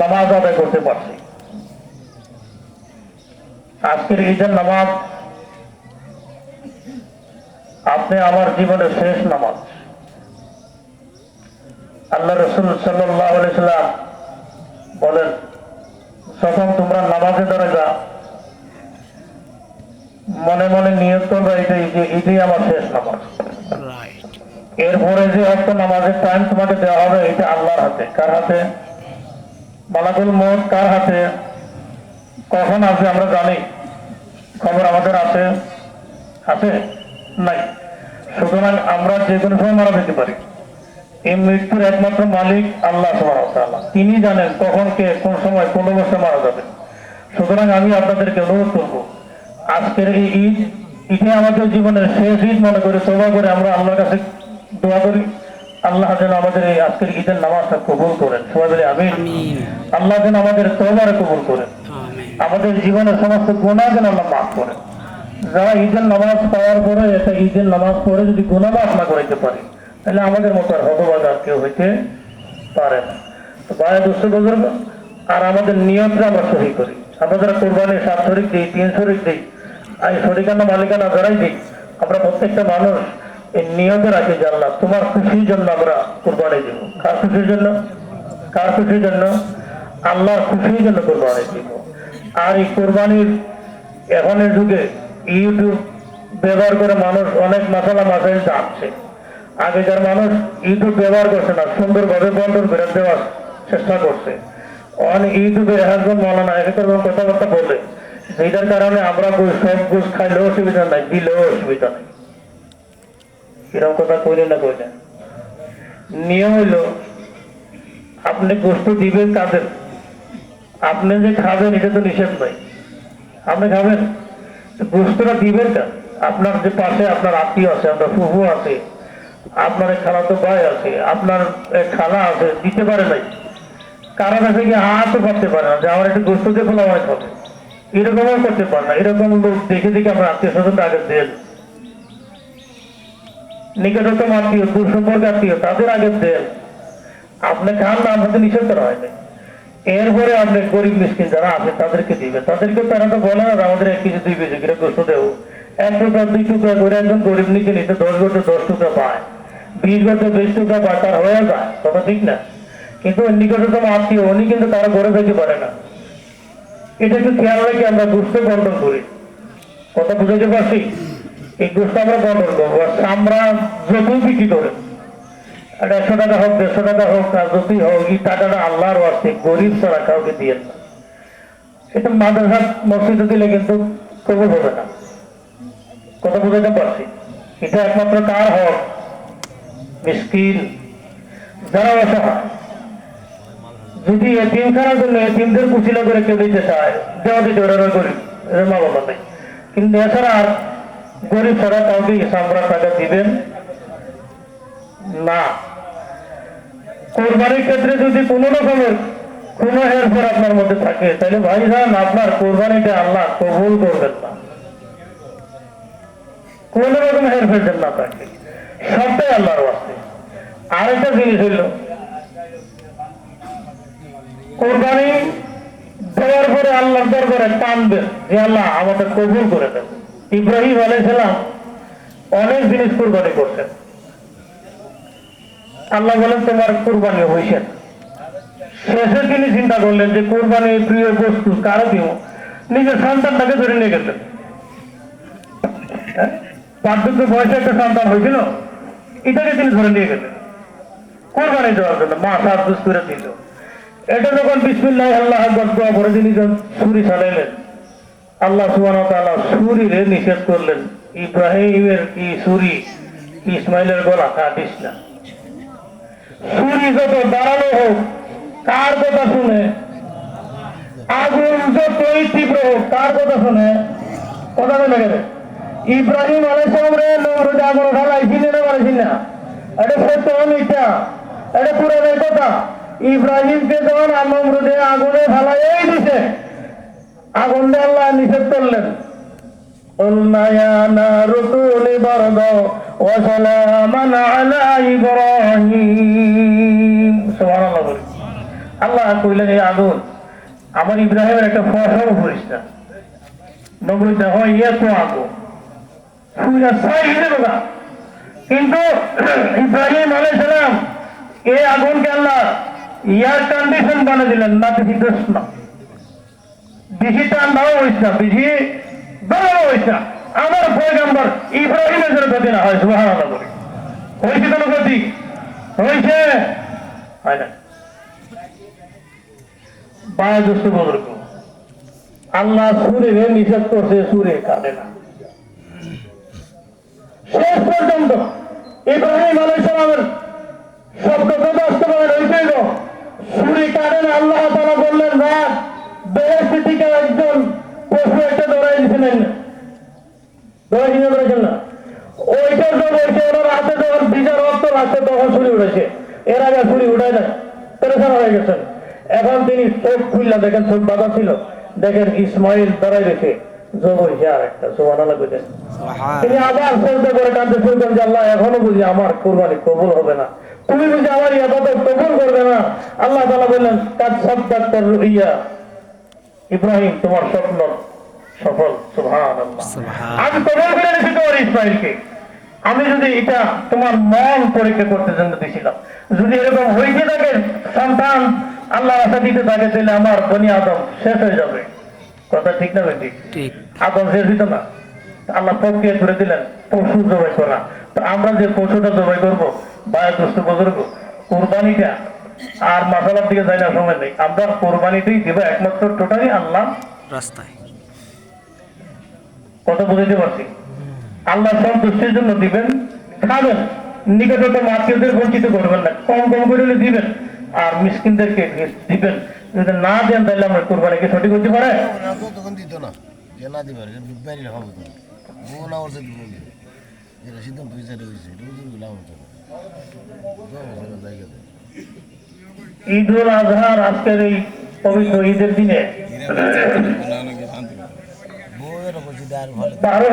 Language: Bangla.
নামাজ আদায় করতে পারছি। আজকের ঈদের নামাজ আপনি আমার জীবনের শেষ নামাজ। আল্লাহ রসুল সাল্লাম বলেন যখন তোমরা নামাজে দাঁড়াবা মনে মনে নিয়ত করবে এটাই যে এটাই আমার শেষ নামাজ। এরপরে যে একটা নামাজের টাইম তোমাকে দেওয়া হবে এটা আল্লাহর হাতে। কার হাতে? মালাকুল মত কার হাতে? কখন আছে আমরা জানি। খবর আমাদের আছে। আছে? নাই। সুতরাং আমরা যে কোনো সময় মারা যেতে পারি। এই মৃত্যুর একমাত্র মালিক আল্লাহ তিনি জানেন কখন কে, কোন সময়, কোন অবস্থায় মারা যাবে। সুতরাং আমি আপনাদেরকে অনুরোধ করব, আজকের এই ঈদ ঈদে আমাদের জীবনের শেষ ঈদ মনে করে তোবা করে আমরা আল্লাহর কাছে দোয়া করি। আল্লাহ যেন আমাদের এই আজকের ঈদের নামাজটা কবুল করেন। সবাই বলে আমিন। আমিন। আল্লাহ যেন আমাদের তোবারে কবুল করেন। আমাদের জীবনের সমস্ত গুণা যেন আল্লাহ মাফ করেন। যারা ঈদের নামাজ পাওয়ার পরে একটা ঈদের নামাজ পড়ে যদি গুণা মাফ না করাইতে পারে তাহলে আমাদের মতো আর হতবাদ আর কেউ হইতে পারে না। তো বাইরে দুষ্ট বুজুর্গ আর আমাদের নিয়মটা আমরা সহি করি। আমরা যারা কোরবানির সাত শরিক দিই তিন শরিক দিই আর এই শরিকানা মালিকানা যারাই দিই আমরা প্রত্যেকটা মানুষ এই আল্লাহ, তোমার খুশির জন্য আমরা কোরবানি দিব। কার খুশির জন্য? কার খুশির জন্য? আল্লাহর খুশির জন্য কোরবানি দিব। আর এই কোরবানির এখনের যুগে ইউটিউব ব্যবহার করে মানুষ অনেক মশলা মাসাইল জানছে আগেকার মানুষ ইউটিউব ব্যবহার করছে না, সুন্দরভাবে বন্ধন করে দেওয়ার চেষ্টা করছে। অনেক ইউটিউবে একজন মৌলানা এক এক কথাবার্তা বলে যেটার কারণে আমরা সব ঘুষ খাইলেও অসুবিধা নাই, দিলেও অসুবিধা নাই। এরকম কথা কইলে না কইলে নিয়ম হইল আপনি গোস্ত দিবেন কাদের আপনি যে খাবেন, এটা তো নিষেধ নাই আপনি খাবেন? গোস্তটা দিবেন কেন আপনার যে পাশে আপনার আত্মীয় আছে, আপনার ফুফু আছে, আপনার খালাতো ভাই আছে, আপনার খালা আছে, দিতে পারে নাই। কারণ আছে কি হাতও করতে পারে না, যে আমার একটু গোস্ত দিয়ে ফেলা অনেক হবে। এরকমও করতে পারে না। এরকম লোক দেখে দেখে আপনার আত্মীয় স্বজন আগে দেন। নিকটতম আত্মীয় দূর সম্পর্ক আত্মীয়, তাদের আগে দেন আপনি খান না আমাদের নিষেধ করা হয়নি। এরপরে আপনি গরিব মিসকিন যারা আছে, তাদেরকে দিবেন। তাদেরকে তারা তো বলে না আমাদের এক কেজি, দুই কেজি করে গোস্ত দেবো। এক টুকরা, দুই টুকরা করে একজন গরিব নিচে নিতে দশ বছর দশ টুকরা পায়। বিশ বছর বিশ টুকরা পায়, তার হয়ে যায় কথা ঠিক না। কিন্তু নিকটতম আত্মীয়, উনি কিন্তু তারা করে ফেলতে পারে না। এটা একটু খেয়াল রেখে আমরা বুঝতে বন্টন করি। কথা বুঝাতে পারছি? এই গোস্ত আমরা বন্টন করব আমরা যতই বিক্রি করে আর একশো টাকা হোক, দেড়শো টাকা হোক আর যতই হোক, এই টাকাটা আল্লাহর আসছে গরিব ছাড়া কাউকে দিয়ে না। এটা মাদ্রাসা মসজিদে দিলে কিন্তু কবুল হবে না। কথা বুঝাতে পারছি। এটা একমাত্র কার হক মিসকিন যারা অসহায়। যদি এটিএম খানার জন্য এটিএমদের কুশিলা করে কেউ দিতে চায়, দেওয়া দিতে ওরা গরিব, এদের মা বাবা নেই। কিন্তু এছাড়া গরিব ছাড়া কাউকে আমরা টাকা দিবেন? না। কোরবানির ক্ষেত্রে যদি কোনো রকমের কোনো হেরফের আপনার মধ্যে থাকে, তাহলে ভাই যান আপনার কোরবানিটা আল্লাহ কবুল করবেন না। কোন রকম হেরফের যেন না থাকে, সবটাই আল্লাহর বাস্তে আরেকটা জিনিস হইল, কোরবানি দেওয়ার পরে আল্লাহর দরবারে টানবেন যে আল্লাহ আমাদের কবুল করে দেন। ইব্রাহিম আলাইসালাম অনেক জিনিস কোরবানি করছেন। আল্লাহ বলেন, তোমার কোরবানি হয়েছে শেষে তিনি চিন্তা করলেন যে, কোরবানি প্রিয় বস্তু কারও দিব নিজের সন্তানটাকে ধরে নিয়ে গেছেন। হ্যাঁ? বার্ধক্য বয়সে একটা সন্তান হয়েছিল, এটাকে তিনি ধরে নিয়ে গেলেন কোরবানি দেওয়ার জন্য মা সাত দুষ করে দিল। এটা যখন বিসমিল্লাহ আল্লাহ আকবর করে তিনি ছুরি চালাইলেন আল্লাহ সুবান ছুরিরে নিষেধ করলেন। ইব্রাহিমের কি ছুরি? ইসমাইলের গলা? কাটিস না। ছুরি যত দাঁড়ানো হোক কার কথা শুনে, আগুন যতই তীব্র হোক কার কথা শুনে, কথা বলে গেলে ইব্রাহিম আলাইসালাম রে নমরুদে আগুন ঢালাইছি না মারাইছি না। এটা সত্য মিথ্যা? এটা পুরানের কথা। ইব্রাহিমকে যখন নমরুদে আগুনে ঢালাই দিছে আগুনটা আল্লাহ নিষেধ করলেন। আল্লাহ কইলেন, এই আগুন আমার ইব্রাহিমের একটা ফসল পরিষ্কার নগরী হয় ইয়ে তো আগুন কিন্তু ইব্রাহিম আলাইসালাম এই আগুনকে আল্লাহ ইয়ার কন্ডিশন বানিয়ে দিলেন না তো না বেশি ঠান্ডাও হইস না আমার পয়গাম্বর ইব্রাহিমের ক্ষতি না হয় সুবাহ হয়েছে কোনো ক্ষতি? হয়েছে? হয় না। আল্লাহ সুরে নিষেধ করছে, সুরে কাঁদে না। শেষ পর্যন্ত ইব্রাহিম আলাইসালামের শব্দ বাস্তবায়ন হইতে গো সুরে কাঁদে না, আল্লাহ তারা বললেন রাত থেকে একজন পশু একটা ধরাই দিয়েছিলেন ধরাই দিতে ধরেছেন না। ওইটার জন্য ওইটা ওনার হাতে যখন বিজার রক্ত লাগছে তখন ছুরি উঠেছে। এর আগে ছুরি উঠায় না পেরেছান হয়ে গেছেন। এখন তিনি চোখ খুললা দেখেন চোখ বাধা ছিল। দেখেন ইসমাইল দাঁড়াই রেখে যোগ হয়েছে আর একটা সোহানা লাগবে তিনি আবার চলতে করে কাঁদতে শুনতেন যে আল্লাহ এখনও বুঝি আমার কোরবানি কবুল হবে না। তুমি বুঝি আমার কবুল করবে না? আল্লাহ তালা বললেন কাজ সব ডাক্তার ইয়া ইব্রাহিম তোমার স্বপ্ন সফল আমি কবুল করে নিয়েছি তোমার ইসমাইলকে। আমি যদি এটা তোমার মন পরীক্ষা করতে জন্য দিয়েছিলাম যদি এরকম হয়েছে থাকে সন্তান আল্লাহ আশা দিতে থাকে তাহলে আমার বনি আদম শেষ হয়ে যাবে। কথা ঠিক না বেটি? আদম শেষ হইতো না। আল্লাহ প্রক্রিয়া করে দিলেন পশু জবাই করা। তো আমরা যে পশুটা জবাই করব বায়ু দুষ্ট বুজুর্গ কোরবানিটা আর মশালার দিকে যাই না সময় নেই। আমরা কোরবানিটাই দিব একমাত্র টোটালি আল্লাহ। রাস্তায়। কথা বুঝাইতে পারছি? আল্লাহ সন্তুষ্টির জন্য দিবেন। খাবেন নিকটতম আত্মীয়দের বঞ্চিত করবেন না। কম কম করে হলে দিবেন। আর মিসকিনদেরকে দিবেন। যদি না দেন তাহলে আমরা কোরবানিকে সঠিক হতে পারে? তখন দিত না। যে না দিবার বাইরে খাব তো বউ না ওর সাথে বলি। এটা সিদ্ধান্ত হয়েছে এটা হয়েছে। এটা বুঝুন লাভ হতো জায়গাতে ঈদ উল আজহার আজকের এই পবিত্র ঈদের দিনে।